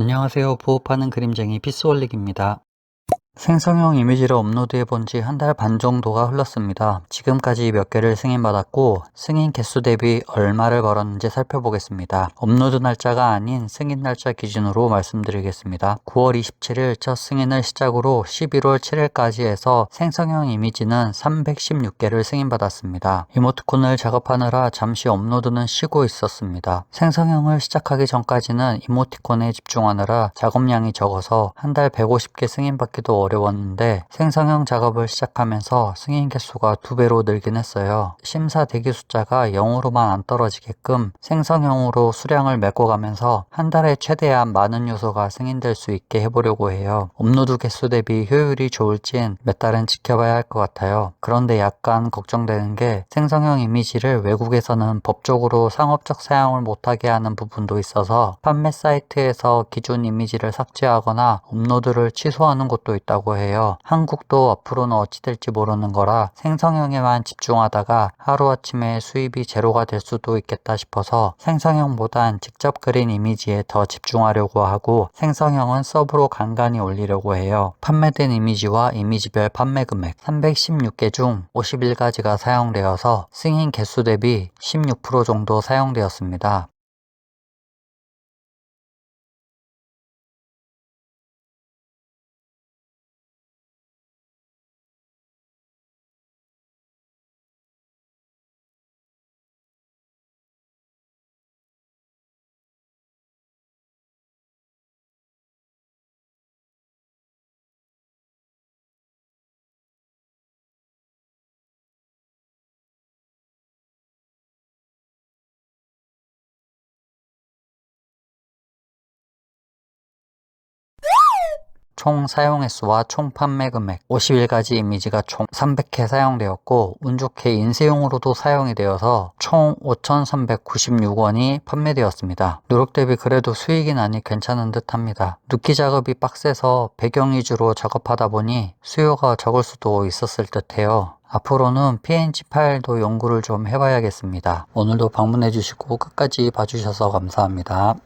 안녕하세요. 부업하는 그림쟁이 피스월릭입니다. 생성형 이미지를 업로드해 본 지 한 달 반 정도가 흘렀습니다. 지금까지 몇 개를 승인받았고 승인 개수 대비 얼마를 벌었는지 살펴보겠습니다. 업로드 날짜가 아닌 승인 날짜 기준으로 말씀드리겠습니다. 9월 27일 첫 승인을 시작으로 11월 7일까지 해서 생성형 이미지는 316개를 승인받았습니다. 이모티콘을 작업하느라 잠시 업로드는 쉬고 있었습니다. 생성형을 시작하기 전까지는 이모티콘에 집중하느라 작업량이 적어서 한 달 150개 승인받기도 어려웠 는데 생성형 작업을 시작하면서 승인 개수가 두 배로 늘긴 했어요. 심사 대기 숫자가 0으로만 안 떨어지게끔 생성형으로 수량을 메꿔가면서 한 달에 최대한 많은 요소가 승인될 수 있게 해보려고 해요. 업로드 개수 대비 효율이 좋을진 몇 달은 지켜봐야 할 것 같아요. 그런데 약간 걱정되는 게 생성형 이미지를 외국에서는 법적으로 상업적 사용을 못하게 하는 부분도 있어서 판매 사이트에서 기존 이미지를 삭제하거나 업로드를 취소하는 곳도 있다 고 해요. 한국도 앞으로는 어찌 될지 모르는 거라 생성형에만 집중하다가 하루아침에 수입이 제로가 될 수도 있겠다 싶어서 생성형보단 직접 그린 이미지에 더 집중하려고 하고 생성형은 서브로 간간히 올리려고 해요. 판매된 이미지와 이미지별 판매 금액 316개 중 51가지가 사용되어서 승인 개수 대비 16% 정도 사용되었습니다. 총 사용 횟수와 총 판매 금액 51가지 이미지가 총 300회 사용되었고 운 좋게 인쇄용으로도 사용이 되어서 총 5,396원이 판매되었습니다. 노력 대비 그래도 수익이 나니 괜찮은 듯 합니다. 눕기 작업이 빡세서 배경 위주로 작업하다 보니 수요가 적을 수도 있었을 듯 해요. 앞으로는 PNG 파일도 연구를 좀 해봐야겠습니다. 오늘도 방문해주시고 끝까지 봐주셔서 감사합니다.